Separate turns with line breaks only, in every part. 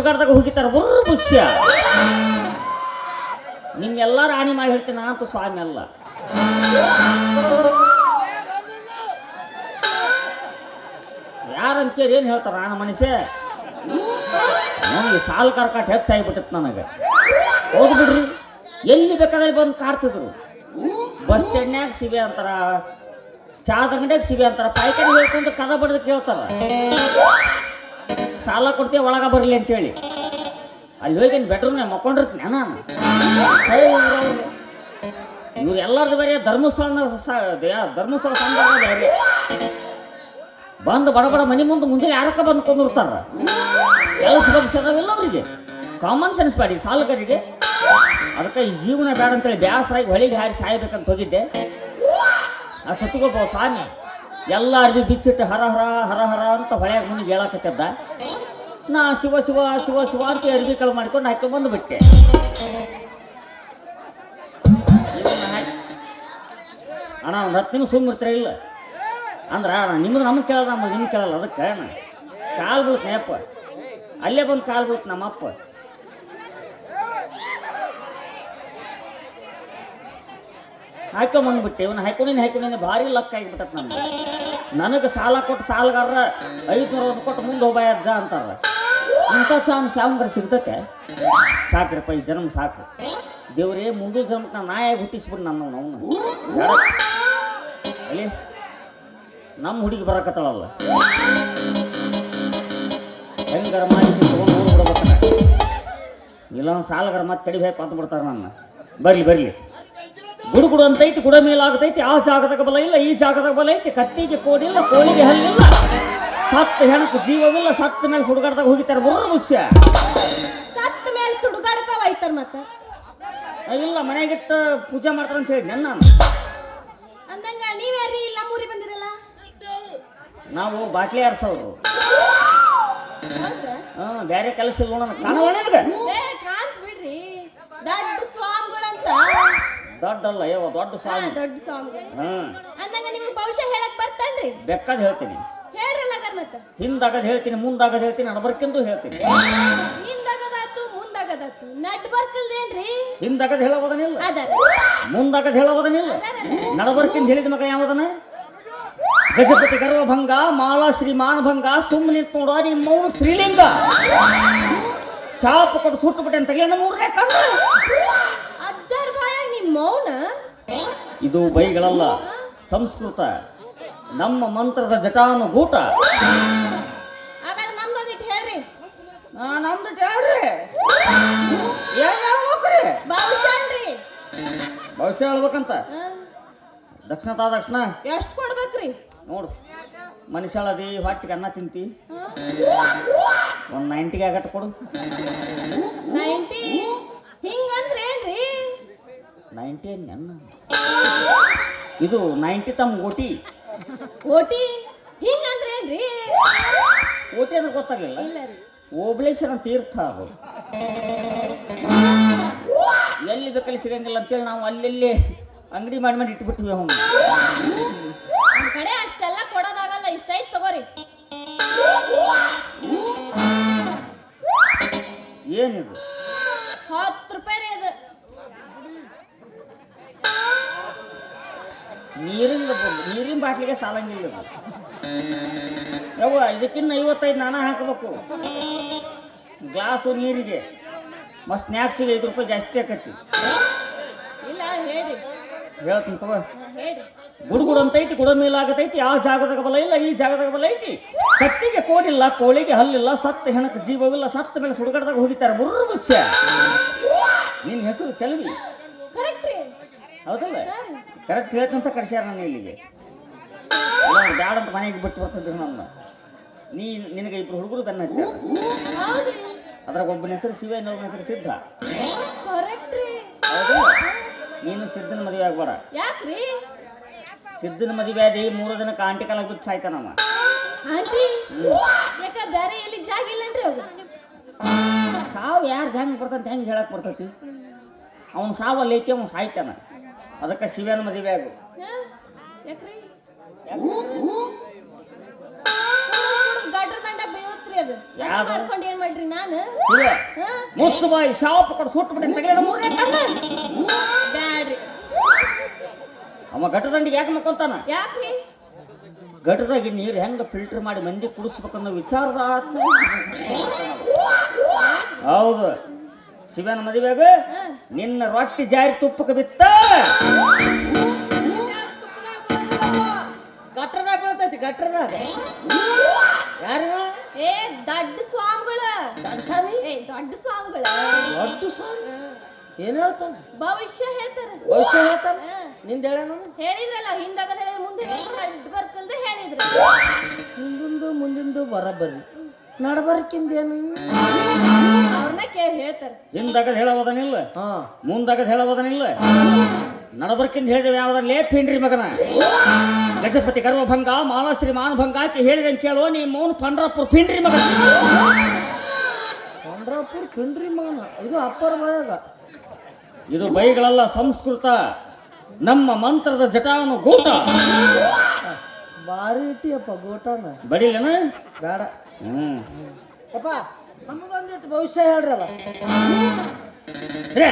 ಸುಗಾಡ್ದಾಗ ಹೋಗಿತಾರ ಬುರ್ರ ಬುಷ್ಯ ನಿಮ್ಮೆಲ್ಲ ರಾಣಿ ಮಾಡಿ ಹೇಳ್ತೀನಿ ನಾನಂತೂ ಸ್ವಾಮಿ ಅಲ್ಲ. ಯಾರಂತೇಳಿ ಏನು ಹೇಳ್ತಾರ ನಾನು ಮನುಷ್ಯ ನನಗೆ ಸಾಲು ಕಾರ್ಕಾಟ್ ಹೆಚ್ಚಾಗಿಬಿಟ್ಟಿತ್ತು ನನಗೆ. ಹೋಗ್ಬಿಡ್ರಿ ಬಿಡ್ರಿ. ಎಲ್ಲಿ ಬೇಕಾದಲ್ಲಿ ಬಂದು ಕಾರ್ತಿದ್ರು ಬಸ್ ಸ್ಟ್ಯಾಂಡ್ನ್ಯಾಗ ಸಿಬೆ ಅಂತಾರ. ಚಾದ ಅಂಗಡಿಯಾಗ ಸಿಬೆ ಅಂತಾರ. ಪಾಯ್ಕಾರಿ ಹೇಳ್ಕೊಂಡು ಕದ ಬಡ್ದು ಕೇಳ್ತಾರ ಸಾಲ ಕೊಡ್ತೇವೆ ಒಳಗ ಬರಲಿ ಅಂತೇಳಿ. ಅಲ್ಲಿ ಹೋಗಿ ಬೆಡ್ರೂಮ್ನಾಗ ಮಕ್ಕೊಂಡಿರ್ತೀನಿ ನಾನು. ಇವ್ರು ಬೇರೆ ಧರ್ಮಸ್ಥಳ ಧರ್ಮಸ್ಥಳ ಸಂದರ್ಭ ಬಂದು ಬಡ ಬಡ ಮನೆ ಮುಂದೆ ಮುಂಜಾನೆ ಯಾರಕ್ಕ ಬಂದು ಕೊಂದಿರ್ತಾರ? ಎಲ್ಲ ಬಗ್ಸ ಅದಾವಿಲ್ಲ ಅವರಿಗೆ. ಕಾಮನ್ ಸೆನ್ಸ್ ಬಾಡಿ ಸಾಲಗಾರಿಗೆ ಅದಕ್ಕೆ ಈ ಜೀವನ ಬೇಡ ಅಂತೇಳಿ ಬ್ಯಾಸರಾಗಿ ಹೊಳಿಗೆ ಹಾರಿ ಸಾಯ್ಬೇಕಂತ ಹೋಗಿದ್ದೆ. ಅಷ್ಟೊತ್ತಿಗೊಬ್ಬ ಸ್ವಾಮಿ ಎಲ್ಲ ಅರ್ಬಿ ಬಿಚ್ಚಿಟ್ಟು ಹರ ಹರ ಹರ ಹರ ಅಂತ ಹೊಳೆಯಾಗ ಮುಂದೆ ಹೇಳಕತ್ತಿದ್ದ. ನಾ ಶಿವ ಶಿವ ಶಿವ ಶಿವ ಅಂತ ಅರ್ಬಿ ಕಳು ಮಾಡ್ಕೊಂಡು ಹಾಕಿ ಬಂದುಬಿಟ್ಟೆ. ಅಣ್ಣ, ಒಂದು ಹತ್ತು ನಿಮಿಷ ಸುಮ್ಮಿರ್ತೀರ ಇಲ್ಲ? ಅಂದ್ರೆ ನಿಮ್ಮದು ನಮ್ಗೆ ಕೇಳಲ್ಲ, ನಮಗೆ ನಿಮ್ಗೆ ಕೇಳಲ್ಲ, ಅದಕ್ಕೆ ಕಾಲು ಬೀಳ್ತು ಅಪ್ಪ ಅಲ್ಲೇ ಬಂದು ಕಾಲು ಬೀಳ್ತ ನಮ್ಮಪ್ಪ. ಹಾಕೊಂಬಂದ್ಬಿಟ್ಟೆ ಇವನು ಹಾಕೊಂಡಿನ ಹಾಕೊಂಡಿನ ಭಾರಿ ಲಕ್ ಆಗಿಬಿಟ್ಟತ್ ನಮ್ಗೆ. ನನಗೆ ಸಾಲ ಕೊಟ್ಟು ಸಾಲಗಾರ ಐದುನೂರ ಕೊಟ್ಟು ಮುಂದೆ ಹೋಗ ಅಜ್ಜ ಅಂತಾರ. ಇಂಥ ಚಾನ್ಸ್ ಯಾವಂಗಾರ ಸಿಗ್ತಕ್ಕೆ ಸಾಕ್ರಪ್ಪ ಈ ಜನ್ಮ ಸಾಕು. ದೇವ್ರೇ, ಮುಂದಿನ ಜನ್ಮಕ್ಕೆ ನಾನು ನಾಯಾಗಿ ಹುಟ್ಟಿಸ್ಬಿಟ್ಟು ನನ್ನ ಅವನು. ಅಲ್ಲಿ ನಮ್ಮ ಹುಡುಗಿ ಬರಕತ್ತಳಲ್ಲ. ಹೆಂಗರ ಮಾಡಿ ತೊಗೊಂಡು ಹೋಗ್ಬಿಡ್ಬೇಕಲ್ಲ. ಸಾಲಗಾರ ಮತ್ತೆ ತಡಿಬೇಕು ಅಂತ ಬಿಡ್ತಾರೆ ನನ್ನ. ಬರಲಿ, ಬರ್ಲಿ. ಗುಡು ಗುಡು ಅಂತೈತಿ ಗುಡ ಮೇಲಾಗತೈತಿ ಆ ಜಾಗದಾಗ ಬಲ ಇಲ್ಲ ಈ ಜಾಗದಾಗ ಬಲ ಐತಿ ಕತ್ತಿಗೆ ಕೋಡಿಲ್ಲ ಕೋಳಿಗೆ ಹಲ್ಲಿಲ್ಲ. ಸತ್ತು ಹೆಣಕ್ಕೆ ಜೀವವಿಲ್ಲ ಸತ್ತ ಮೇಲೆ ಸುಡುಗಾಡ್ದಾಗ ಹೋಗಿತಾರೆ ಬರೋ ಮುಷ್ಯ
ಸತ್ತ ಮೇಲೆ ಸುಡುಗಾಡ್ಕ ಒಯ್ತಾರ ಮತ್ತ?
ಇಲ್ಲ ಮನೆಗಿಟ್ಟು ಪೂಜೆ ಮಾಡ್ತಾರೆ ಅಂತ ಹೇಳಿ ನನ್ನ
ಅಂದಂಗ ನೀವ್ಯಾರಿ ಇಲ್ಲ ಮೂರಿ ಬಂದಿರಲ್ಲ?
ನಾವು ಬಾಟ್ಲಿ ಆರ್ಸೋರು ಹಾ ಬೇರೆ ಕೆಲಸ ಇಲ್ಲ ನೋಡೋಣ ಕಾಣುವ ನಿನಗೆ
ಏ ಕಾಂತ್ ಬಿಡ್ರಿ ದೊಡ್ಡ ಸ್ವಾಮಿಗಳಂತ
ದೊಡ್ಡಲ್ಲ ಯವ್ವ ದೊಡ್ಡ ಸಾಂಗ್
ದೊಡ್ಡ ಸಾಂಗ್
ಹಾಂ.
ಅಂದಂಗ ನಿಮಗೆ ಭವಿಷ್ಯ ಹೇಳಕ್ ಬರ್ತಾನ್ರಿ?
ಬೆಕ್ಕದ ಹೇಳ್ತೀನಿ.
ಹೇಳ್ರಲ್ಲ ಮತ್ತ
ಹಿಂದಾಗದ್ ಹೇಳ್ತೀನಿ ಮುಂದಾಗದ್ ಹೇಳ್ತೀನಿ ನಡಬರ್ಕೆಂದು ಹೇಳ್ತೀನಿ.
ಹಿಂದಾಗದಾತು ಮುಂದಾಗದಾತು. ನಡ್ ಬರ್ಕಲ್ದೇನ್ರಿ
ಹಿಂದಾಗದ್ ಹೇಳೋದನಿಲ್ಲ
ಅದರ.
ಮುಂದಾಗದ್ ಹೇಳೋದನಿಲ್ಲ ನಡಬರ್ಕಿಂದ ಹೇಳಿದ ಮಗ ಯಾವದನ? ಗಜಪತಿ ಗರ್ವಭಂಗ ಮಾಲಾ ಶ್ರೀ ಮಾನಭಂಗ ಸುಮ್ಮನೆ ನೋಡ ನಿಮ್ಮ ಶ್ರೀಲಿಂಗ ಶಾಪ ಕೊಟ್ಟು ಸುಟ್ಟು ಬಿಟ್ಟೆ ಅಂತ ಮೂರನೇ ಕಣ್ಣು
ಮೌನ?
ಇದು ಬೈಗಳಲ್ಲ ಸಂಸ್ಕೃತ. ನಮ್ಮ ಮಂತ್ರದ ಜಟಾನುಗೂಟ.
ಹಾಗಾದ್ರೆ ನಮ್ದೊಂದಿಟ್ಟು ಹೇಳ್ರಿ.
ಆ, ನಮ್ದು ಹೇಳ್ರಿ. ಏನ್ ಹೇಳ್ಬೇಕ್ರಿ
ಭವಿಷ್ಯನ್ರಿ
ಭವಿಷ್ಯ ಹೇಳ್ಬೇಕಂತ. ದಕ್ಷಿಣ ತಾ ದಕ್ಷಿಣ.
ಎಷ್ಟು ಕೊಡ್ಬೇಕ್ರಿ?
ನೋಡು ಮನುಷ್ಯಳದಿ ಹೊಟ್ಟಿಗೆ ಅನ್ನ ತಿಂತಿ. ಒಂದ್ ನೈಂಟಿಗೆ ಆಗಟ್ಟು ಕೊಡು
ಹಿಂಗಂದ್ರೆ ಏನ್ರಿ
ನೈಂಟಿ ಇದು ನೈಂಟಿ ತಮ್ಮ ಓಟಿ.
ಓಟಿ? ಹಿಂಗಂದ್ರೆ ಏನ್ರಿ?
ಓಟಿ ಅಂದ್ರೆ ಗೊತ್ತಾಗಲಿಲ್ಲ. ಓಬಳೇಶ್ವರ ತೀರ್ಥ ಅದು. ಎಲ್ಲಿ ಬೇಕಲ್ಲಿ ಸಿಗಂಗಿಲ್ಲ ಅಂತೇಳಿ ನಾವು ಅಲ್ಲೆಲ್ಲಿ ಅಂಗಡಿ ಮಾಡಿ ಮಾಡಿ ಇಟ್ಬಿಟ್ವಿ ಅವನು
ಕಡೆ ಅಷ್ಟೆಲ್ಲ ಕೊಡೋದಾಗಲ್ಲ ಇಷ್ಟ ಐತ್ ತಗೋರಿ.
ಏನಿದು?
ಹತ್ತು ರೂಪಾಯಿ ರೀ ಅದು
ನೀರಿನ ನೀರಿನ ಬಾಟ್ಲಿಗೆ ಸಾಲಂಗಿಲ್ಲ ಯವ್ವ ಇದಕ್ಕಿನ್ನ ಐವತ್ತೈದು ನಾನ ಹಾಕಬೇಕು. ಗ್ಲಾಸು ನೀರಿಗೆ. ಮತ್ತು ಸ್ನ್ಯಾಕ್ಸಿಗೆ ಐದು ರೂಪಾಯಿ ಜಾಸ್ತಿ ಆಕತಿ.
ಇಲ್ಲ ಹೇಳ್ರಿ.
ಹೇಳ್ತೀನಿ ತಗೋ. ಗುಡುಗುಡು ಅಂತೈತಿ ಗುಡ ಮೇಲಾಗತೈತಿ ಯಾವ ಜಾಗದಾಗ ಬಲ ಇಲ್ಲ ಈ ಜಾಗದಾಗ ಬಲ ಐತಿ. ಕತ್ತಿಗೆ ಕೋಡಿಲ್ಲ ಕೋಳಿಗೆ ಹಲ್ಲಿಲ್ಲ ಸತ್ತ ಹೆಣಕ್ಕೆ ಜೀವವಿಲ್ಲ ಸತ್ತ ಮೇಲೆ ಸುಡುಗಡದಾಗ ಹೋಗಿತಾರೆ ಬುರ್ರ ಮುಸ್ಯ ನಿನ್ನ ಹೆಸರು ಚಲವಿ. ಹೌದಲ್ಲ? ಕರೆಕ್ಟ್ ಹೇಳ್ತಂತ ಕರ್ಸ್ಯಾರ ನಾನು ಇಲ್ಲಿಗೆ. ಇಲ್ಲ ಬ್ಯಾಡ ಅಂತ ಮನೆಗೆ ಬಿಟ್ಟು ಬರ್ತಿದ್ರು ನನ್ನ. ನೀ ನಿನಗೆ ಇಬ್ರು ಹುಡುಗರು ಬೆನ್ನ ಅದ್ರಾಗ ಒಬ್ಬನ ಹೆಸರು ಶಿವ ಇನ್ನೊಬ್ಬನ ಹೆಸರು ಸಿದ್ಧ. ನೀನು ಸಿದ್ಧನ ಮದುವೆ ಆಗ್ಬೇಡ. ಸಿದ್ಧನ ಮದುವೆ ಆದಿ ಮೂರು ದಿನಕ್ಕೆ ಆಂಟಿ ಕಾಲ ಬಿಟ್ಟು ಸಾಯ್ತಾನಮ್ಮ ಸಾವು ಯಾರು ಹೆಂಗೆ ಬರ್ತಂತ ಹೆಂಗೆ ಹೇಳಕ್ ಬರ್ತೈತಿ? ಅವ್ನು ಸಾವಲ್ಲಿ ಐತಿ ಅವ್ನು ಸಾಯ್ತಾನ. ಅದಕ್ಕೆ ಶಿವನ ಮದುವೆ ಆಗು? ಮುಸ್ತು ಬಾಯಿ ಶಾಪ್ ಕೊಟ್ಟು ಸುಟ್ಟು
ಬ್ಯಾಡ್ರಿ.
ಅವ ಘಟದಂಡಿಗೆ ಯಾಕೆ ಮಕ್ಕೊಂತಾನ?
ಯಾಕ್ರಿ?
ಘಟದಾಗಿ ನೀರು ಹೆಂಗ ಫಿಲ್ಟರ್ ಮಾಡಿ ಮಂದಿ ಕುಡಿಸ್ಬೇಕನ್ನೋ ವಿಚಾರದ ಹೌದು. ಶಿವನ
ಮದುವೆ
ನಿನ್ನ ರೊಟ್ಟಿ ಜಾರಿ ತುಪ್ಪಕ್ಕೆ ಬಿತ್ತ.
ಗಟ್ರದಾಗ ಬೀಳ್ತೈತಿ ಗಟ್ರದಾಗ. ಯಾರು?
ಏ ದೊಡ್ಡ ಸ್ವಾಮಿಗಳ.
ಸ್ವಾಮಿ?
ಏ ದೊಡ್ಡ ಸ್ವಾಮಿಗಳ.
ದೊಡ್ಡ ಸ್ವಾಮಿ? ಏನ್ ಹೇಳ್ತಾನ?
ಭವಿಷ್ಯ ಹೇಳ್ತಾರ.
ಭವಿಷ್ಯ ಹೇಳ್ತಾನ. ನಿಂದ ಹೇಳೇನು?
ಹೇಳಿದ್ರಲ್ಲ ಹಿಂದಾಗ ಹೇಳಿದ್ರೆ ಮುಂದೆ ಬರ್ಕಲ್ದೆ ಹೇಳಿದ್ರು.
ಹಿಂದಿಂದು ಮುಂದಿಂದು ಬರಬರ್ರಿ. ನಡಬರ್ಕಿಂದೇನು?
ಅವ್ರನ್ನ ಕೇಳಿ ಹೇಳ್ತಾರ.
ಹಿಂದಾಗದ್ ಹೇಳೋದನಿಲ್ಲ
ಹಾ.
ಮುಂದಾಗದ್ ಹೇಳೋದನಿಲ್ಲ ನಡಬರ್ಕಿಂದ ಹೇಳಿದೆವು ಯಾವ್ದಲ್ಲೇ ಪಿಂಡ್ರಿ ಮಗನ. ಗಜಪತಿ ಗರ್ವಭಂಗ ಮಾಲಾಶ್ರೀ ಮಾನಭಂಗ ಆಕೆ ಹೇಳಿದಂ ಕೇಳೋ ನೀ ಮೌನ್ ಪಂಡ್ರಾಪುರ ಪಿಂಡ್ರಿ ಮಗನ.
ಪಂಡ್ರಾಪುರ ಪಿಂಡ್ರಿ ಮಗನ. ಇದು ಅಪ್ಪರ ಬಾಯಾಗ
ಇದು ಬೈಗಳಲ್ಲ ಸಂಸ್ಕೃತ. ನಮ್ಮ ಮಂತ್ರದ ಜಟಾನು ಗೂಟ.
ಭಾರಿ ಇಟ್ಟಿಯಪ್ಪ ಗೋಟಾನ.
ಬಡಿಲೇನ?
ಬೇಡ.
ಹ್ಮ್.
ಅಪ್ಪ ನಮಗೊಂದಿಟ್ಟು ಭವಿಷ್ಯ ಹೇಳ್ರಲ್ಲ.
ರೇ,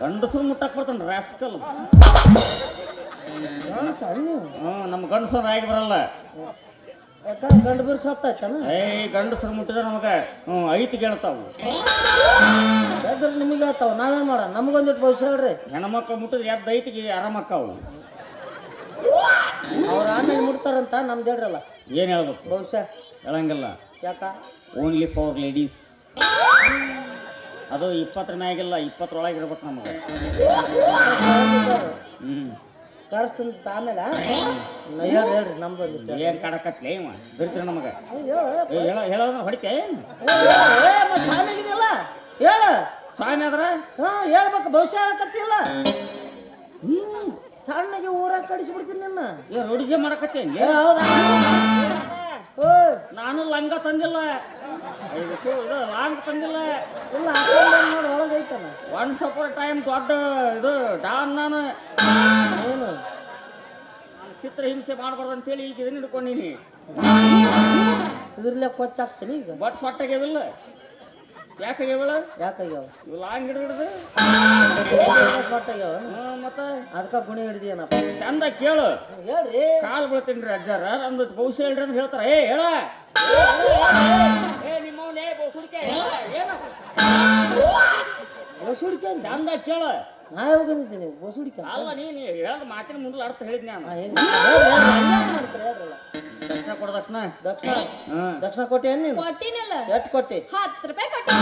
ಗಂಡಸರು ಮುಟ್ಟಕ್ ಬರ್ತಾನ ರಾಸ್ಕಲ್. ಹ್ಮ್ ನಮ್ಮ ಗಂಡಸರು ಆಗಿ ಬರಲ್ಲ.
ಯಾಕ ಗಂಡು ಬೀರ್ ಸತ್ತಾಯ್ತಾನ?
ಏ ಗಂಡಸರು ಮುಟ್ಟಿದ ನಮಗ ಹ್ಞೂ ಐತಿ ಕೇಳ್ತಾವು.
ನಿಮಗೆ ಹೇಳ್ತಾವ ನಾವೇನ್ ಮಾಡ ನಮಗೊಂದಿಟ್ಟು ಭವಿಷ್ಯ ಹೇಳ್ರಿ.
ಹೆಣ್ಮಕ್ಳು ಮುಟ್ಟಿದ ಎದ್ದು ಐತಿಗೆ ಆರಾಮಕ್ಕಾವು
ಅವ್ರ ಆಮೇಲೆ ಮುಡ್ತಾರಂತ ನಮ್ದು ಹೇಳ್ರಲ್ಲ.
ಏನ್ ಹೇಳ್ಬೇಕು?
ಬಹುಶಃ.
ಹೇಳಂಗಿಲ್ಲ.
ಯಾಕ?
ಓನ್ಲಿ ಫಾರ್ ಲೇಡೀಸ್ ಅದು ಇಪ್ಪತ್ತರ ಮ್ಯಾಗಿಲ್ಲ ಇಪ್ಪತ್ತರೊಳಗೆ ಇರ್ಬೇಕು ನಮಗೆ. ಹ್ಮ್.
ಕರೆಸ್ತಂತ ಆಮೇಲೆ? ಹೇಳ್ರಿ ಹೇಳ್ರಿ ಏನು
ಏನ್ ಕಾಡಕತ್ಲೆ ಇವ? ಬಿರ್ತೀರ ನಮಗ?
ಹೇಳು
ಹೇಳೋದ್ರ ಹೊಡಿತೆ ಏನು?
ಸಾಮಿಗಿದೆಯಲ್ಲ ಹೇಳು.
ಸ್ವಾಮಿ ಆದ್ರ?
ಹಾ ಹೇಳ್ಬೇಕು ಭವಿಷ್ಯ ಹೇಳಕತ್ತಿಲ್ಲ ಹ್ಮ್. ಸಣ್ಣಗೆ ಊರಾಗ ಕಡಿಸ್ಬಿಡ್ತೀನಿ ನಿನ್ನ.
ಏ ರೋಡಿಜೆ ಮಾಡಕತ್ತೇನ್.
ಏ, ಹೌದಾ? ಓಯ್
ನಾನು ಲಂಗ ತಂದಿಲ್ಲ. ಇದಕ್ಕೂ ಇದು ಲಾಂಗ್ ತಂದಿಲ್ಲ.
ಇಲ್ಲ ಹಾಕೊಂಡ್ ನೋಡಿ ಒಳಗೈತಲ್ಲ.
ಒನ್ ಸಪೋರ್ ಟೈಮ್ ದೊಡ್ಡ ಇದು ಡಾನ್ ನಾನು.
ಏನು?
ನಾನು ಚಿತ್ರ ಹಿಂಸೆ ಮಾಡಬಾರ್ದು ಅಂತೇಳಿ ಈಗ ಇದನ್ನ ಹಿಡ್ಕೊಂಡಿನಿ
ಇದ್ರಲ್ಲೇ ಕೊಚ್ಚಾಕ್ತೀನಿ ಈಗ.
ಬಟ್ ಸೊಟ್ಟಾಗ್ಯಾವಿಲ್ಲ ಯಾಕಾಗ್ಯಾವಳ
ಯಾಕಾಗ್ಯಾವ
ಇವು ಲಾಂಗ್ ಹಿಡಿದು ಹ್ಮ್, ಮತ್ತ
ಅದಕ್ಕ ಗುಣಿ ಹಿಡ್ದಿಯನಪ್ಪ
ಚಂದ ಕೇಳು
ಹೇಳ್ರಿ
ಕಾಲು ಬೀಳ್ತೀನಿ ಅಜ್ಜಾರ ನಮ್ದು ಭವಿಷ್ಯ ಹೇಳ್ರಿ ಅಂತ ಹೇಳ್ತಾರ ಏ ಹೇಳ ಏ ನಿಮ್ಮವ್ನ ಹೇಳ ಏನ
ಬಸುಡಿಕೆ
ಚಂದ ಕೇಳು
ನಾ ಯಾವಾಗ ಬಂದಿದ್ದೀನಿ ಬಸುಡಿಕೆ
ಅಲ್ಲ ನೀನು ಹೇಳದ ಮಾತಿನ ಮುಂದೆ ಅರ್ಥ ಹೇಳಿದ್ನಿ ನಾನು
ಮಾಡ್ತಾರೆ ಹೇಳ್ರಲ್ಲ
ದಕ್ಷಿಣ ಕೊಡ ದಕ್ಷಿಣ.
ದಕ್ಷಿಣ.
ಹ್ಮ್
ದಕ್ಷಿಣ ಕೊಟ್ಟಿ ಏನ್ ನೀನು?
ಕೊಟ್ಟಿನಲ್ಲ
ಎಷ್ಟು ಕೊಟ್ಟಿ?
ಹತ್ತು ರೂಪಾಯಿ ಕೊಟ್ಟಿ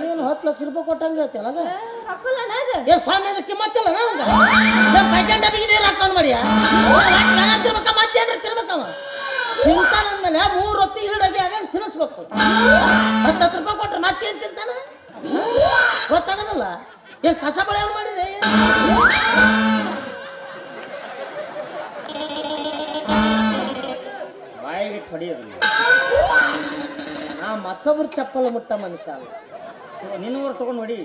ನೀನು ಹತ್ತು ಲಕ್ಷ ರೂಪಾಯಿ ಕೊಟ್ಟಂಗೆ ಹೇಳ್ತಿಯಲ್ಲ
ರೊಕ್ಕಲ್ಲ ಅದು?
ಏ ಸ್ವಾಮಿ ಅದಕ್ಕೆ ಕಿಮ್ಮತ್ತಿಲ್ಲ ನಮ್ಗೆ ಪ್ಯಾಕೆಟ್ ಡಬ್ಬಿಗೆ ನೀರು ಹಾಕೊಂಡು ಮಾಡಿಯ? ತಿರ್ಬೇಕ ಮತ್ತೇನ್ರ ತಿರ್ಬೇಕವ ತಿಂತಾನಂದ್ಮೇಲೆ ಮೂರು ಹೊತ್ತಿ ಹಿಡದಿ ಆಗ ತಿನ್ನಿಸ್ಬೇಕು. ಹತ್ತು ಹತ್ತು ರೂಪಾಯಿ ಕೊಟ್ರೆ ಮತ್ತೇನು ತಿಂತಾನ? ಗೊತ್ತಾಗದಲ್ಲ? ಏ ಕಸ ಬಳೆ ಮಾಡಿರಿ
ಬಾಯಿಗೆ ಹೊಡಿಯೋದು
ನಾ ಮತ್ತೊಬ್ರು ಚಪ್ಪಲ ಮುಟ್ಟ ಮನುಷ್ಯ ಅಲ್ಲ.
ನಿನ್ನೂರು ತಗೊಂಡು ಹೊಡಿ.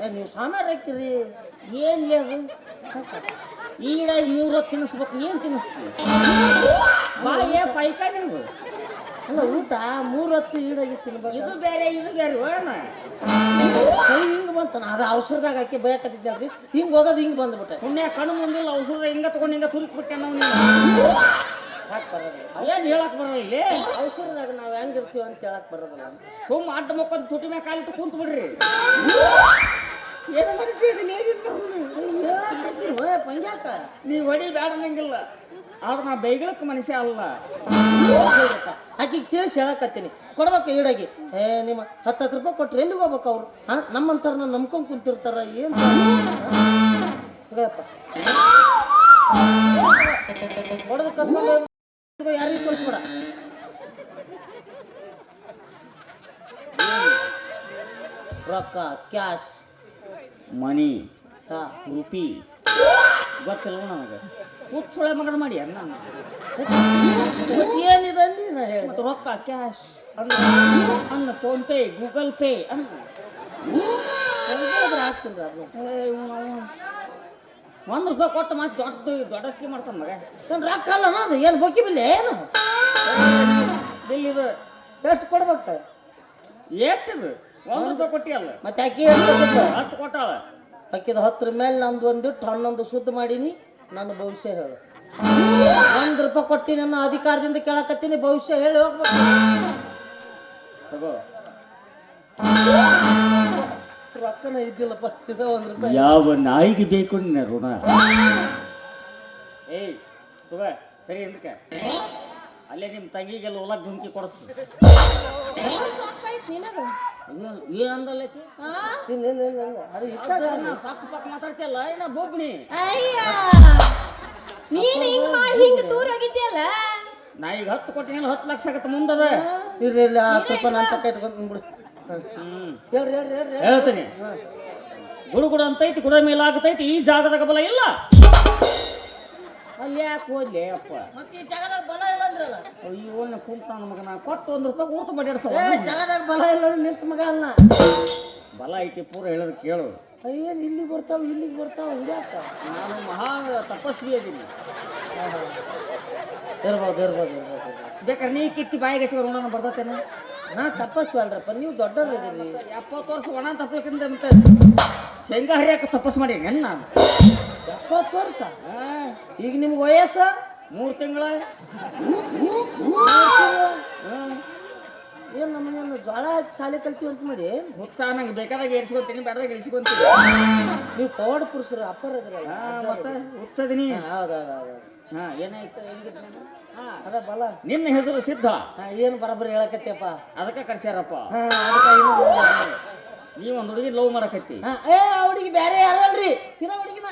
ಏ ನೀವು ಸ್ವಾಮಿ ಹಾಕಿರಿ
ಏನ್ ಅದು ಈಡಾಗಿ ಮೂರು ಹೊತ್ತು ತಿನ್ನಿಸ್ಬೇಕು ಏನು ತಿನ್ನಿಸ್ತೀವಿ ಬಾಯಿಗೆ ಪೈಕ ನಿನ್ಗು
ಅಲ್ಲ ಊಟ ಮೂರು ಹೊತ್ತು ಈಡಾಗಿ ತಿನ್ಬೇಕು.
ಇದು ಬೇರೆ ಇದು ಬೇರೆ ಹೋಣ
ಹಿಂಗೆ ಬಂತಾನ ಅದ ಔಷಧದಾಗ ಹಾಕಿ ಬಯಕತ್ತಿದ್ದಲ್ರಿ ಹಿಂಗ್ ಹೋಗೋದು ಹಿಂಗೆ ಬಂದ್ಬಿಟ್ಟೆ.
ಪುಣ್ಯ ಕಣ್ಣು ಮುಂದಿಲ್ಲ ಅವಸರದ ಹಿಂಗ ತಗೊಂಡು ಹಿಂಗ ತುರುಕ್ಬಿಟ್ಟೆ ನಾವು
ಹಾಕ್ ಬರೋದಿಲ್ಲ.
ಏನ್ ಹೇಳಕ್ ಬರಲ್ಲ ಇಲ್ಲಿ?
ಔಷಧದಾಗ ನಾವ್ ಹೆಂಗಿರ್ತೀವಿ ಅಂತ ಹೇಳಕ್ ಬರೋದಿಲ್ಲ.
ಸುಮ್ಮ ಅಡ್ಡ ಮಕ್ಕೊಂದು ತುಟಿ ಮ್ಯಾಗ ಕಾಲಿಟ್ಟು ಕುಂತ ಬಿಡ್ರಿ. ಏನು ಮನಸ್ಸು
ಹೇಳಕತ್ತೀನಿ ಓಯ್ ಪಂಜಾಕ
ನೀವು ಹೊಡಿ ಬೇಡ ನಂಗಿಲ್ಲ ಆದ್ರೆ ನಾ ಬೈಗಳಕ್ಕೆ ಮನುಷ್ಯ ಅಲ್ಲ.
ಆಕಿಗೆ ತಿಳಿಸಿ ಹೇಳಕತ್ತೀನಿ ಕೊಡ್ಬೇಕು ಈಡಾಗಿ. ಏ, ನಿಮ್ಮ ಹತ್ತು ಹತ್ತು ರೂಪಾಯಿ ಕೊಟ್ರೆ ಎಲ್ಲಿಗೆ ಹೋಗ್ಬೇಕು ಅವ್ರು? ಹಾ ನಮ್ಮಂತಾರನ್ನ ನಂಬ್ಕೊಂಡ್ ಕುಂತಿರ್ತಾರ, ಏನು ತಗೋಯಪ್ಪ. ಹೊಡೆದು ಕಸ್ಕೊಂಡು ಯಾರಿಗೂ ತೋರಿಸ್ಬೇಡ. ರೊಕ್ಕ ಕ್ಯಾಶ್
ಮನಿ
ಹಾ
ರುಪಿ. ಗೊತ್ತಿಲ್ಲ ನನಗೆ. ಹುಚ್ಚೊಳೆ ಮಗನ ಮಾಡಿ ಅನ್ನ
ಏನಿದೆ ಅಂದ್ರೆ ಹೇಳಿ.
ರೊಕ್ಕ ಕ್ಯಾಶ್ ಅನ್ನ ಅನ್ನ ಫೋನ್ ಪೇ ಗೂಗಲ್ ಪೇ ಅನ್ನ. ಆಗ್ತದೆ ಅವ್ನು. ಒಂದ್ ರೂಪಾಯಿ ಕೊಟ್ಟು ಮತ್ತೆ ದೊಡ್ಡ ದೊಡ್ಡ ಸ್ಕೀಮ್ ಮಾಡ್ತಾನ ಮಗ.
ನನ್ನ ರೊಕ್ಕ ಅಲ್ಲ ಅದು ಏನು ಬೊಕ್ಕಿ ಬಿಲ್ಲ ಏನು?
ಬಿಲ್ ಇದು
ಎಷ್ಟು ಕೊಡ್ಬೇಕು?
ಎಷ್ಟಿದು ಒಂದು ರೂಪಾಯಿ ಕೊಟ್ಟಿ ಅಲ್ಲ.
ಮತ್ತೆ ಅಕ್ಕಿ
ಅಷ್ಟು ಕೊಟ್ಟಾಳ.
ಅಕ್ಕಿದ ಹತ್ತರ ಮೇಲೆ ನಂದು ಒಂದಿಟ್ಟು ಹನ್ನೊಂದು ಶುದ್ಧ ಮಾಡೀನಿ ನನ್ನ ಭವಿಷ್ಯ ಹೇಳು. ಒಂದು ರೂಪಾಯಿ ಕೊಟ್ಟಿ ನನ್ನ ಅಧಿಕಾರದಿಂದ ಕೇಳಕತ್ತೀನಿ ಭವಿಷ್ಯ ಹೇಳಿ ಹೋಗ್ಬೇಕು.
ತಗೋ.
ರೊಕ್ಕನ ಇದ್ದಿಲ್ಲಪ್ಪ. ಇದ ಒಂದು ರೂಪಾಯಿ.
ಯಾವ ನಾಯಿಗೆ ಬೇಕು ನಿನ್ನ ಋಣ? ಏಯ್ ತುಗ ಸರಿ ಎಂದಕ್ಕೆ ಅಲ್ಲೇ ನಿಮ್ಮ ತಂಗಿಗೆಲ್ಲ ಹೊಲ ಗುಂಕಿ ಕೊಡಿಸ್ತು
ಇಲ್ಲ ಇಲ್ಲ ಇಲ್ಲ ಇಲ್ಲ. ಅದು ಇದ್ದಾಗ
ಸಾಕು ಪಾಕ್ ಮಾತಾಡ್ತಿಯಲ್ಲ ಏನ ಬೋಬ್ಣಿ.
ಅಯ್ಯ! ನೀನ್ ಹಿಂಗ್ ಮಾಡಿ ಹಿಂಗ್ ದೂರ ಹೋಗಿದ್ಯಲ್ಲ
ನಾ ಈಗ ಹತ್ತು ಕೊಟ್ಟಿನ ಹತ್ತು ಲಕ್ಷ ಆಗತ್ತೆ ಮುಂದದ.
ಇರ್ಲಿ ಇಲ್ಲ ಹತ್ತು ರೂಪಾಯಿ ನಾನು ತಕ್ಕ ಇಟ್ಕೊಂತೀನಿ ಬಿಡು ಹೇಳ್ರಿ ಹೇಳ್ರಿ ಹೇಳ್ರಿ
ಹೇಳ್ತೀನಿ. ಗುಡು ಗುಡ ಅಂತೈತಿ ಗುಡ ಮೇಲೆ ಆಗತೈತಿ ಈ ಜಾಗದಾಗ ಬಲ ಇಲ್ಲ. ಅಲ್ಲಿ ಯಾಕೆ ಹೋದ್ಲೆ ಅಪ್ಪ?
ಮತ್ತೆ ಈ ಜಾಗದಾಗ ಬಲ ಇಲ್ಲ ಅಂದ್ರಲ್ಲ?
ಅಯ್ಯೋ ನಾ ಕುಂತಾನ ಮಗನ ಕೊಟ್ಟು ಒಂದು ರೂಪಾಯಿ ಊಟ ಬಡಿಯರ್ಸವ
ಏ ಜಾಗದಾಗ ಬಲ ಇಲ್ಲ ಅಂದ್ರೆ ನಿಂತ ಮಗ ಅಲ್ಲ
ಬಲ ಐತಿ ಪೂರ ಹೇಳೋದು ಕೇಳು.
ಅಯ್ಯೋ ಇಲ್ಲಿ ಬರ್ತಾವ ಇಲ್ಲಿಗೆ ಬರ್ತಾವ ಹಿಂಗ್ಯಾಕ
ನಾನು ಮಹಾ ತಪಸ್ವಿ ಅದೀನಿ.
ಇರ್ಬೋದು ಇರ್ಬೋದು ಇರ್ಬೋದು.
ಬೇಕಾದ್ರೆ ನೀ ಕಿತ್ತಿ ಬಾಯಿಗೆ ಹಚ್ಚಿ ಋಣ ಬರ್ತೇನೆ
ನಾ ತಪಸ್ವಿ ಅಲ್ರಪ್ಪ ನೀವು ದೊಡ್ಡವ್ರು ಇದೀರಿ.
ಎಪ್ಪತ್ತು ವರ್ಷ ಒಣ ತಪ್ಪಕ್ಕಿಂತ ಅಂತ ಶೇಂಗಾ ಹರಿಯಾಕ ತಪಸ್ ಮಾಡಿ ಹೆಣ್ಣು. ನಾನು
ಎಪ್ಪತ್ತು ವರ್ಷ? ಈಗ ನಿಮ್ಗೆ ವಯಸ್ಸು
ಮೂರು ತಿಂಗಳ?
ಏನು ನಮ್ಮನೇನು ಜ್ವಾಳ ಹಾಕಿ ಶಾಲೆ ಕಲ್ತೀವಿ ಅಂತ ಮಾಡಿ
ಉತ್ಸಾಹ ನಂಗೆ ಬೇಕಾದಾಗ ಏರ್ಸ್ಕೊತೀನಿ ಬೇಡದಾಗ ಇಳಿಸ್ಕೊಂತೀನಿ.
ನೀವು ಪವಾಡ ಪುರುಷರು ಅಪ್ಪರ ಇದ್ರಲ್ಲ
ಆ, ಮತ್ತೆ ಹುಚ್ಚದಿನಿ?
ಹೌದು ಹೌದು ಹೌದು
ಹಾ ಏನಾಯ್ತು
ಅದ ಬಲ.
ನಿನ್ನ ಹೆಸರು ಸಿದ್ಧ?
ಏನು ಬರಬರಿ ಹೇಳಕತ್ತೀಯಪ್ಪ?
ಅದಕ್ಕೆ ಕರ್ಸ್ಯಾರಪ್ಪ.
ಹಾ ಅದಕ್ಕೆ
ನೀ ಒಂದು ಹುಡುಗಿ. ಲವ್ ಮಾಡಕತ್ತಿ.
ಏ ಆ ಹುಡುಗಿ ಬೇರೆ ಯಾರಲ್ರಿ? ಇದ ಹುಡುಗಿನ.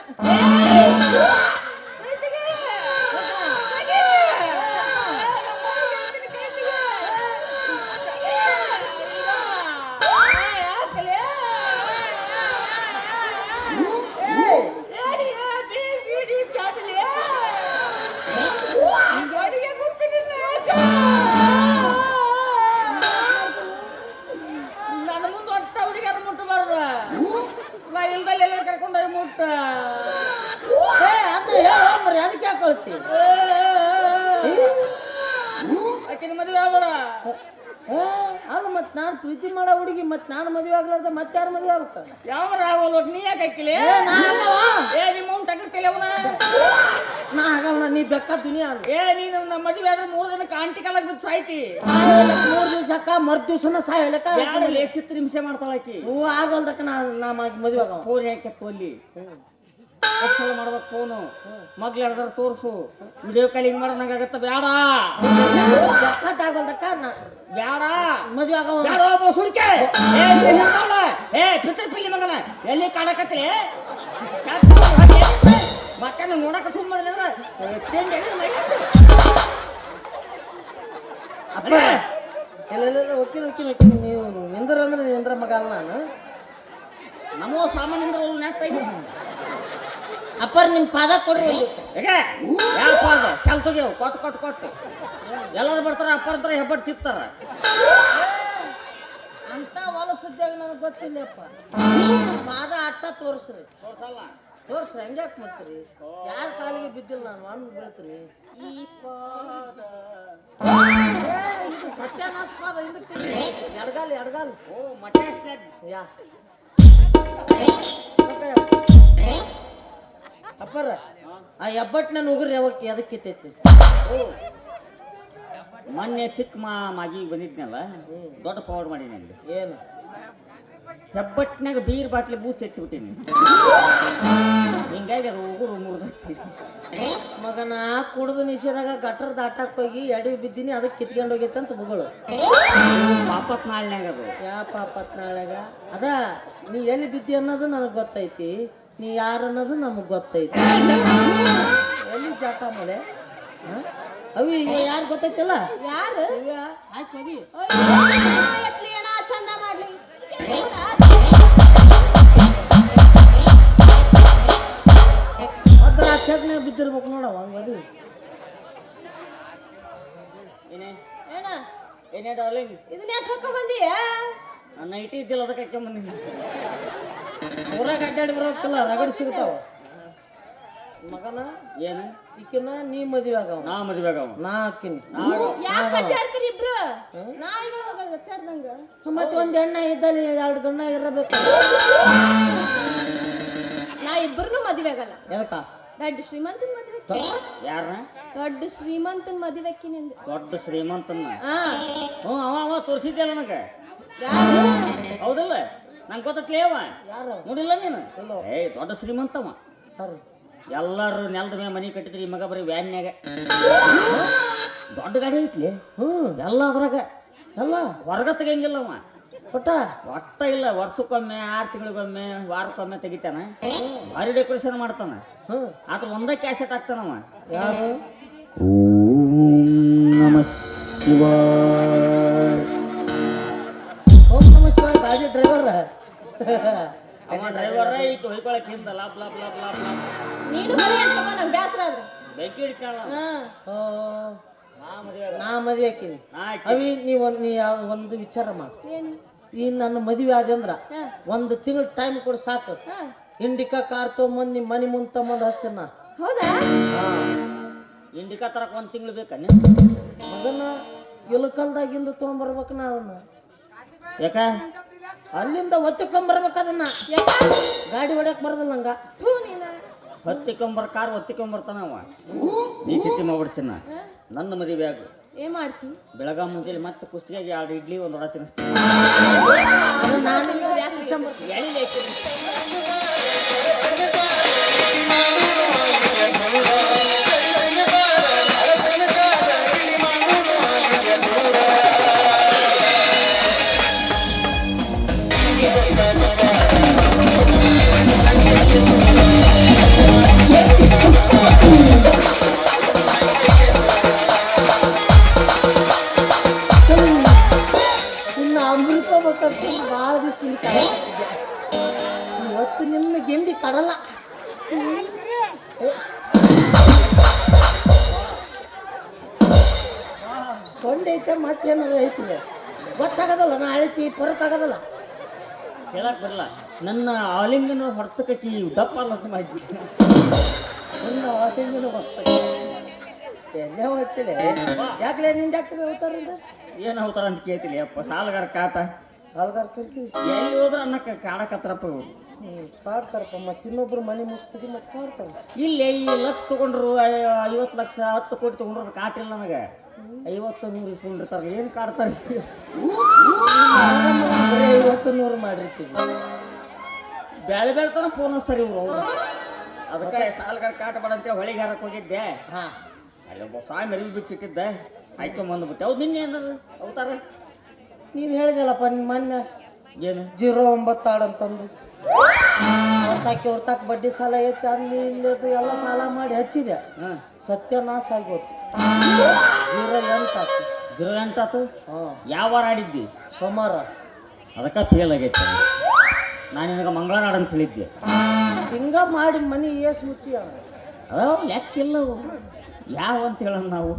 ಇಲ್ದಲ್ಲಿ ಎಲ್ಲ ಕರ್ಕೊಂಡೋಗಿ ಮುಟ್ಟ.
ಏ ಅದ ಹೇಳು ಮರಿ ಅದಕ್ಕೆ ಹಾಕೊಳ್ತಿ?
ಆಕಿನ ಮದುವೆ ಆಗ್ಬೇಡ.
ಏ ಅಲ್ಲ ಮತ್ತೆ ನಾನು ಪ್ರೀತಿ ಮಾಡೋ ಹುಡುಗಿ ಮತ್ತೆ ನಾನು ಮದುವೆ ಆಗ್ಲಾರ್ದ ಮತ್ತೆ ಯಾರು ಮದುವೆ ಆಗ್ಬೇಕ?
ಯಾವ ಆಗೋಲ್ಲ ನೀ ಯಾಕೆ ಹಾಕಿಲಿ?
ಏ
ಏ ನಿಮ್ಮ ತಗಿರ್ತಿಲ್ಲ ಅವನ?
ನಾ ಆಗವನ ನೀ ಬೆಕ್ಕ ದುನಿಯಾ ಅಲ್ಲ
ಏ ನೀನು ನಮ್ಮ ಮದುವೆ ಆದ್ರೆ ಮೂರು ದಿನಕ್ಕೆ ಆಂಟಿ ಕಾಲಕ್ಕೆ ಬಿದ್ದು ಸಾಯ್ತಿ.
ಮೂರು ದಿವ್ಸಕ್ಕ ಮರ್ ದಿವ್ಸನ ಸಾಯಲಕ್ಕ.
ಚಿತ್ರ ಹಿಂಸೆ ಮಾಡ್ತಾಳ ಆಕಿ.
ಹೂ ಆಗೋಲ್ದಕ್ಕ ನಾ ನಮ್ಮ ಮದುವೆ ಆಗವ.
ಫೋನ್ ಯಾಕೆ ಸಲ ಮಾಡ್ಬೇಕು ಫೋನು? ಮಗ್ಳು ಹಿಡ್ದಾರ ತೋರ್ಸು. ವಿಡಿಯೋ ಕಾಲ್ ಕಾಲಿಂಗ್ ಮಾಡೋದಂಗಾಗತ್ತ ಬೇಡ
ಬೆಕ್ಕತ್ ಆಗೋಲ್ದಕ್ಕ ನಾ
ಬೇಡ
ಮದುವೆ ಆಗವ.
ಸುಳಿಕೆ ಏ ಪಿತೃ ಮಗನ ಎಲ್ಲಿ ಕಾಣಕತ್ತಿ? ಮತ್ತೆ ನಾನು ನೋಡಕ ಸುಮ್ಮನೆ
ಅಪ್ಪ ವಕೀಲ ವಕೀಲ ವಕೀಲ ನೀವು ನಿಂದ್ರ ಅಂದ್ರೆ ನಿಂದ್ರ ಮಗ ಅಲ್ಲ ನಾನು.
ನಮೋ ಸಾಮಾನ್ಯಂದ್ರ ನೆಟ್ಟ
ಅಪ್ಪರ್ ನಿಮ್ಮ ಪಾದ ಕೊಡ್ರಿ
ಯಾವ ಪಾದ? ಶಾಲ್ ತೆಗಿಯವು ಕೊಟ್ಟು ಕೊಟ್ಟು ಕೊಟ್ಟು. ಎಲ್ಲರೂ ಬರ್ತಾರೆ ಅಪ್ಪರ ಹತ್ರ ಹೆಬ್ಬಟ್ಟು ಸಿಗ್ತಾರ.
ಅಂತ ಹೊಲ ಸುದ್ದಿಯಾಗ ನನಗೆ ಗೊತ್ತಿಲ್ಲಪ್ಪ ಪಾದ ಅಟ್ಟ ತೋರಿಸ್ರಿ.
ತೋರ್ಸಲ್ಲ.
ತೋರಿಸ್ರಿ ಹಂಗ್ಯಾಕೆ ಮಾಡ್ತೀರಿ? ಯಾರ ಕಾಲಿಗೆ ಬಿದ್ದಿಲ್ಲ ನಾನು ಒಮ್ಮೆ ಬೀಳ್ತೀರಿ ಇದು ಸತ್ಯನಾಶ ಪಾದ ಹಿಂದಕ್ಕೆ ತೆಗಿ ಎಡಗಾಲ್ ಎಡಗಾಲ್.
ಓ ಮಠ
ಯಾ ಅಪ್ಪರ ಆ ನನ್ನ ಉಗುರಿ ಯಾವಕ್ಕೆ ಅದಕ್ಕೆ ಕಿತ್ತೈತಿ?
ಮೊನ್ನೆ ಚಿಕ್ಕ ಮಾ ಮಾಗಿ ಬಂದಿದ್ನಲ್ಲ ದೊಡ್ಡ ಫಾರ್ವರ್ಡ್ ಮಾಡಿ ನನಗೆ
ಏನು?
ಹೆಬ್ಬಟ್ಟಿನಾಗ ಬೀರ್ ಬಾಟ್ಲಿ ಬೂಚ್ ಎತ್ತಿಬಿಟ್ಟಿನಿ ಹಿಂಗಾಗಿ ಅದು ಉಗುರು ಮುರಿದೈತಿ
ಮಗನ ಕುಡಿದು ನಿಷೇಧಾಗ ಗಟ್ರ ದಾಟಕ್ ಹೋಗಿ ಎಡಿ ಬಿದ್ದೀನಿ ಅದಕ್ಕೆ ಕಿತ್ಕೊಂಡು ಹೋಗಿತ್ತಂತ ಅಂತ ಬುಗಳು
ಪಾಪತ್ ನಾಳ್ನ್ಯಾಗ ಅದು.
ಯಾ ಪಾಪತ್ ನಾಳೆಗ ಅದ ನೀ ಎಲ್ಲಿ ಬಿದ್ದಿ ಅನ್ನೋದು ನನಗೆ ಗೊತ್ತೈತಿ ನೀ ಯಾರು ಅನ್ನೋದು ನಮಗೆ ಗೊತ್ತೈತಿ. ಎಲ್ಲಿ ಜಾಟ ಮಳೆ? ಅವಿ ಯಾರು ಗೊತ್ತೈತಲ್ಲ?
ಯಾರು?
ಆಯ್ತು ಮಗಿ ಚೆಕ್ನಾಗ ಬಿದ್ದಿರ್ಬೇಕು ನೋಡವ ಹಂಗ ಮದಿ
ಏನೇ?
ಏನ?
ಏನೇ ಡಾರ್ಲಿಂಗ್?
ಇದನ್ನ ಯಾಕೆ ಹಾಕ ಬಂದಿಯ?
ನೈಟಿ ಇದ್ದಿಲ್ಲ ಅದಕ್ಕೆ ಹಾಕ್ಕೊಂಬಂದಿನಿ
ಊರಾಗ ಅಡ್ಡಾಡಿ ಬರೋಕ್ಕಲ್ಲ ರಗಡ್ ಸಿಗ್ತಾವ. ಮಗನ
ಏನು?
ಈಕಿನ ನೀ ಮದುವೆ ಆಗವ.
ನಾ ಮದುವೆ ಆಗವ.
ನಾ ಹಾಕಿನಿ
ಯಾಕೆ ಹಚ್ಚಾಡ್ತೀರಿ ಇಬ್ರು? ನಾಯಿಗಳು ಹಚ್ಚಾಡ್ದಂಗ
ಮತ್ತೆ ಒಂದ್ ಎಣ್ಣೆ ಇದ್ದಲ್ಲಿ ಎರಡು ಗಣ್ಣ ಇರಬೇಕು.
ನಾ ಇಬ್ಬರನ್ನು ಮದುವೆ ಆಗಲ್ಲ.
ಎದಕ್ಕ?
ದೊಡ್ಡ ಶ್ರೀಮಂತನ ಮದುವೆ
ಯಾರನ್ನ
ದೊಡ್ಡ ಶ್ರೀಮಂತನ ಮದುವೆ ನಿಂದ.
ದೊಡ್ಡ ಶ್ರೀಮಂತನ?
ಹಾ.
ಹ್ಞೂ ಅವ ಅವ ತೋರಿಸಿದ್ದೆ ನನಗೆ?
ಯಾರು?
ಹೌದಲ್ಲ? ನಂಗೆ ಗೊತ್ತತ್ಲೇ ಅವ?
ಯಾರು?
ನೋಡಿಲ್ಲ ನೀನು? ಏ ದೊಡ್ಡ ಶ್ರೀಮಂತವ.
ಯಾರು?
ಎಲ್ಲರೂ ನೆಲದ ಮೇಲೆ ಮನೆ ಕಟ್ಟಿದ್ರಿ ಈ ಮಗ ಬರೀ ವ್ಯಾನ್ಯಾಗ ದೊಡ್ಡ ಗಾಡಿ ಐತ್ಲಿ?
ಹ್ಞೂ
ಎಲ್ಲ ಅದ್ರಾಗ.
ಎಲ್ಲ.
ಹೊರಗ ತೆಗಿಯಂಗಿಲ್ಲ
ಕೊಟ್ಟ
ಒಟ್ಟ ಇಲ್ಲ ವರ್ಷಕ್ಕೊಮ್ಮೆ ಆರು ತಿಂಗಳಿಗೊಮ್ಮೆ ವಾರಕ್ಕೊಮ್ಮೆ ತೆಗಿತಾನ. ಭಾರಿ ಡೆಕೋರೇಷನ್ ಮಾಡ್ತಾನ.
ಹ್ಞೂ
ಆತ ಒಂದೇ ಕ್ಯಾಸೆಟ್ ಆಗ್ತಾನವ
ಯಾರು?
ಓಂ ನಮ ಶಿವ
ಓಂ ನಮ ಶಿವ ಗಾಡಿ ಡ್ರೈವರ್
ಅವ ಡ್ರೈವರ್ ಈಗ ಹೊಯ್ಕೊಳಕ್ ಹಿಂದ ಲಾಪ್ ಲಾಪ್ ಲಾಪ್ ಲಾಪ್ ಲಾಪ್
ನೀನು ಬೇಸರ ಆದ್ರೆ?
ಬೆಂಕಿ ಹಿಡಿತಾಳ
ಹಾ.
ನಾ ಮದುವೆ
ನಾ ಮದುವೆ ಹಾಕಿನಿ. ಅವಿ ನೀ ಒಂದು ನೀ ಯಾವ ಒಂದು ವಿಚಾರ ಮಾಡು. ಈ ನನ್ನ ಮದುವೆ
ಹಾ.
ಒಂದು ತಿಂಗಳ ಟೈಮ್ ಕೊಡು ಸಾಕು. ಇಂಡಿಕಾ ಕಾರ್ ತೊಗೊಂಬಂದು ನಿಮ್ಮ ಮನೆ ಮುಂದೆ ತೊಗೊಂಬಂದು ಹಚ್ತೀನಿ ನಾ.
ಹೌದಾ?
ಇಂಡಿಕಾ ತರಕ್ ಒಂದು ತಿಂಗಳು ಬೇಕಾ
ಮಗನ ಇಲಕಲ್ದಾಗಿಂದ ತೊಗೊಂಬರ್ಬೇಕು ನಾ ಅದನ್ನ.
ಯಾಕ?
ಅಲ್ಲಿಂದ ಒತ್ತಿಕೊಂಬರ್ಬೇಕು ಅದನ್ನ. ಗಾಡಿ ಹೊಡ್ಯಕ್ ಬರೋದಿಲ್ಲ ನಂಗ.
ಹೊತ್ತಿಕೊಂಬರ್ ನೀನ.
ಕಾರ್ ಒತ್ತಿಕೊಂಬರ್ತಾನ ಅವ. ನೀ ಚಿತ್ತಿ ಮಾಡ್ಬಿಡ್ತೀನ ನನ್ನ ಮದುವೆ ಆಗು
ಏನ್ ಮಾಡ್ತಿ?
ಬೆಳಗ ಮುಂಜಾನೆ ಮತ್ತೆ ಕುಷ್ಟಿಗೆ ಎರಡು ಇಡ್ಲಿ ಒಂದು ವಡ ತಿನ್ನಿಸ್ತೀನಿ.
ಅದು ಪರಕ್
ಹೇಳಕ್ ಬರಲ್ಲ. ನನ್ನ ಆಲಿಂಗನ ಹೊರ್ತಕಿ ದಪ್ಪ ಅಲ್ಲ ಅಂತ ಮಾಡಿದ್ವಿ
ನನ್ನ ಆಲಿಂಗನ ಹಚ್ಚಿಲ್ಲ ಯಾಕಲೇ ನಿಂದ ಯಾಕೆ ಹೋಗ್ತಾರಿಂದ
ಏನು ಹೋಗ್ತಾರ ಅಂತ ಕೇಳ್ತಿಲಿ ಅಪ್ಪ ಸಾಲಗಾರ ಕಾಟ.
ಸಾಲಗಾರ ಕರ್ಕಿ.
ಎಲ್ಲಿ ಹೋದ್ರೆ ಅನ್ನಕ್ಕೆ ಕಾಡಕತ್ತಾರಪ್ಪ ಇವ್ರು.
ಕಾಡ್ತಾರಪ್ಪ ಮತ್ತೆ ಇನ್ನೊಬ್ರು ಮನೆ ಮುಸ್ತದಿ ಮತ್ತೆ ಕಾಡ್ತಾರೆ
ಇಲ್ಲಿ ಈ ಲಕ್ಷ ತಗೊಂಡ್ರು ಐವತ್ತು ಲಕ್ಷ ಹತ್ತು ಕೋಟಿ ತಗೊಂಡ್ರು ಕಾಟಿಲ್ಲ ನನಗೆ. ಐವತ್ತು ನೂರು ಇಸ್ಕೊಂಡಿರ್ತಾರೆ ಏನು ಕಾಡ್ತಾರೆ?
ಐವತ್ತು ನೂರು ಮಾಡಿರ್ತೀವಿ.
ಬೆಳೆ ಬೆಳ್ತಾನ ಫೋನ್ ಹಚ್ತಾರೆ ಇವ್ರು. ಅವ್ರು ಅದಕ್ಕೆ ಸಾಲಗಾರ ಕಾಟ ಬೇಡ ಅಂತೇಳಿ ಹೊಳಿಗೆ ಹಾರಕ್ಕೆ ಹೋಗಿದ್ದೆ.
ಹಾ.
ಅಲ್ಲಿ ಒಬ್ಬ ಸ್ವಾಮಿ ಅರಿವಿ ಬಿಚ್ಚಿಟ್ಟಿದ್ದೆ. ಆಯ್ತು ಬಂದ್ಬಿಟ್ಟೆ. ಹೌದು ನಿನ್ನೆ ಏನದು? ಅವತಾರ?
ನೀನು ಹೇಳಿದಲ್ಲಪ್ಪ ನಿಮ್ಮ ಮೊನ್ನೆ
ಏನು?
ಜೀರೋ ಒಂಬತ್ತು ಆಡು ಅಂತಂದು. ಹೊರ್ತಾಕಿ ಹೊರ್ತಾಕಿ ಬಡ್ಡಿ ಸಾಲ ಐತೆ ಅಲ್ಲಿ ಇಲ್ಲದು ಎಲ್ಲ ಸಾಲ ಮಾಡಿ ಹಚ್ಚಿದೆ.
ಹಾಂ.
ಸತ್ಯನಾಶ ಆಗೋತು ಜೀರೋ ಎಂಟು ಆತು.
ಜೀರೋ ಎಂಟಾತು
ಹಾಂ.
ಯಾವ ವಾರ ಆಡಿದ್ದಿ?
ಸೋಮವಾರ.
ಅದಕ್ಕೆ ಫೇಲ್ ಆಗೈತೆ. ನಾನು ನಿನಗೆ ಮಂಗಳವಾರ ಅಂತ ಹೇಳಿದ್ದೆ.
ಹಿಂಗ ಮಾಡಿ ಮನಿ ಏಸ್ ಮುಚ್ಚಿ
ಅದಾವ ಲೆಕ್ಕಿಲ್ಲ ಅವು ಯಾವ ಅಂತ ಹೇಳೋಣ ನಾವು?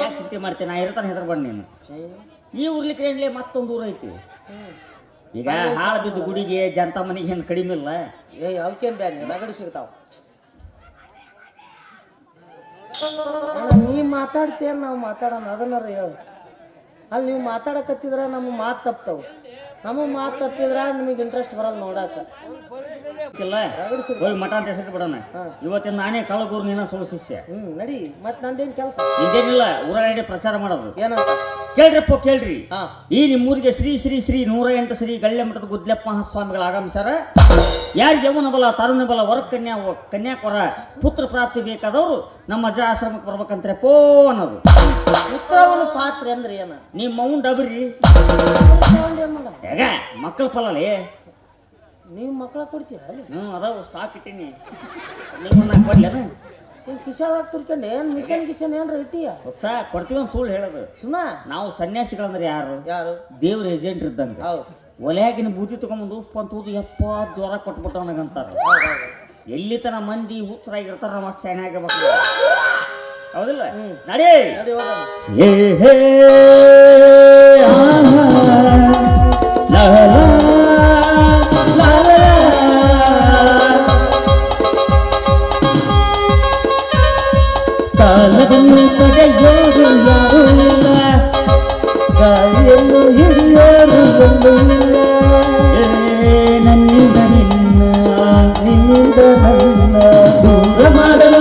ಯಾಕೆ ಚಿಂತೆ ಮಾಡ್ತೀನಿ ನಾ ಇರ್ತಾನೆ ಹೆದರ್ಬಣ್ಣ ನೀನು. ಈ ಊರ್ಲಿಕ್ಕೆ ಏನ್ಲೇ ಮತ್ತೊಂದು ಊರು ಐತಿ. ಈಗ ಹಾಳು ಬಿದ್ದು ಗುಡಿಗೆ ಜನತಾ ಮನೆಗೆ ಏನು ಕಡಿಮೆ ಇಲ್ಲ?
ಏ ಅವಕ್ಕೇನು ಬ್ಯಾನಿ ರಗಡಿ ಸಿಗ್ತಾವ. ನೀ ಮಾತಾಡ್ತೇನ್ ನಾವು ಮಾತಾಡೋಣ ಅದನ್ನಾರ ಹೇಳು. ಅಲ್ಲಿ ನೀವು ಮಾತಾಡಕತ್ತಿದ್ರ ನಮ್ಮ ಮಾತು ತಪ್ತಾವು. ನಮ್ಮ ಮಾತು ತಪ್ಪಿದ್ರ ನಿಮಗೆ ಇಂಟ್ರೆಸ್ಟ್ ಬರಲ್ಲ ನೋಡಾಕ.
ಇಲ್ಲ ಹೋಗಿ ಮಠ ಅಂತ ಹೆಸರು ಬಿಡೋಣ. ಇವತ್ತಿನ ನಾನೇ ಕಳ್ಳಗೂರು ನೀನ ಸುಳ್ಳು ಶಿಷ್ಯ.
ಹ್ಮ್ ನಡಿ ಮತ್ತೆ ನಂದೇನ್ ಕೆಲಸ?
ಇದೇನಿಲ್ಲ ಊರಾಡಿ ಪ್ರಚಾರ ಮಾಡೋದು.
ಏನಂತ?
ಕೇಳ್ರಪ್ಪ ಕೇಳ್ರಿ. ಈ ನಿಮ್ಮೂರಿಗೆ ಶ್ರೀ ಶ್ರೀ ಶ್ರೀ ನೂರ ಎಂಟು ಶ್ರೀ ಗಳ್ಳೆ ಮಠದ ಗುದ್ಲೆಪ್ಪ ಮಹಾಸ್ವಾಮಿಗಳು ಆಗಮಿಸ್ಯಾರ ಯಾರು ಯೌವನ ಬಲ ತರುಣ ಬಲ ವರ ಕನ್ಯಾ ಕನ್ಯಾಕೊರ ಪುತ್ರ ಪ್ರಾಪ್ತಿ ಬೇಕಾದವರು ನಮ್ಮ ಅಜ್ಜ ಆಶ್ರಮಕ್ಕೆ ಬರ್ಬೇಕಂತಾರೆ ಪೋ ಅನ್ನೋದು.
ಉತ್ತರವನ ಪಾತ್ರೆ ಅಂದ್ರೆ ಏನ?
ನಿಮ್ಮ ಮೌನ್ ಡಬ್ರಿ ಮಕ್ಕಳ ಫಲಲಿ
ನೀವು ಮಕ್ಕಳ ಕೊಡ್ತೀರ
ಹ್ಞೂ ಅದಾವು ಸ್ಟಾಕ್ ಇಟ್ಟೀನಿ. ನೀವು ನಾನು ಕೊಡ್ಲೇನ?
ಈ ಕಿಶಾದಾಗ ತುರ್ಕೊಂಡು ಏನು ಮಿಷನ್ ಗಿಷನ್ ಏನ್ರ ಇಟ್ಟಿಯ?
ಗೊತ್ತ ಕೊಡ್ತೀವಿ ಒಂದು ಸುಳ್ಳು ಹೇಳೋದು.
ಸುನಾ
ನಾವು ಸನ್ಯಾಸಿಗಳಂದ್ರೆ ಯಾರು?
ಯಾರು?
ದೇವ್ರ ಏಜೆಂಟ್ ಇದ್ದಂಗೆ.
ಹೌದು.
ಒಲೆಯಾಗಿನ ಬೂದಿ ತಗೊಂಬಂದು ಉಪ್ಪು ಅಂತ ಊದು ಯಪ್ಪ ಜ್ವರ ಕೊಟ್ಬಿಟ್ಟು ನನಗಂತಾರೆ ಎಲ್ಲಿ ತನ ಮಂದಿ ಹುಚ್ಚರಾಗಿರ್ತಾರ ನಮ್ಮ ಅಷ್ಟು ಚೆನ್ನಾಗಿರ್ಬೇಕು ಹೌದಿಲ್ಲ? ನಡಿ!
ನಡಿ ಹೋಗೋಣ.
ಏ ಹೇ ಲಾ ಲಾ.
ದೂರ ಮಾಡಲು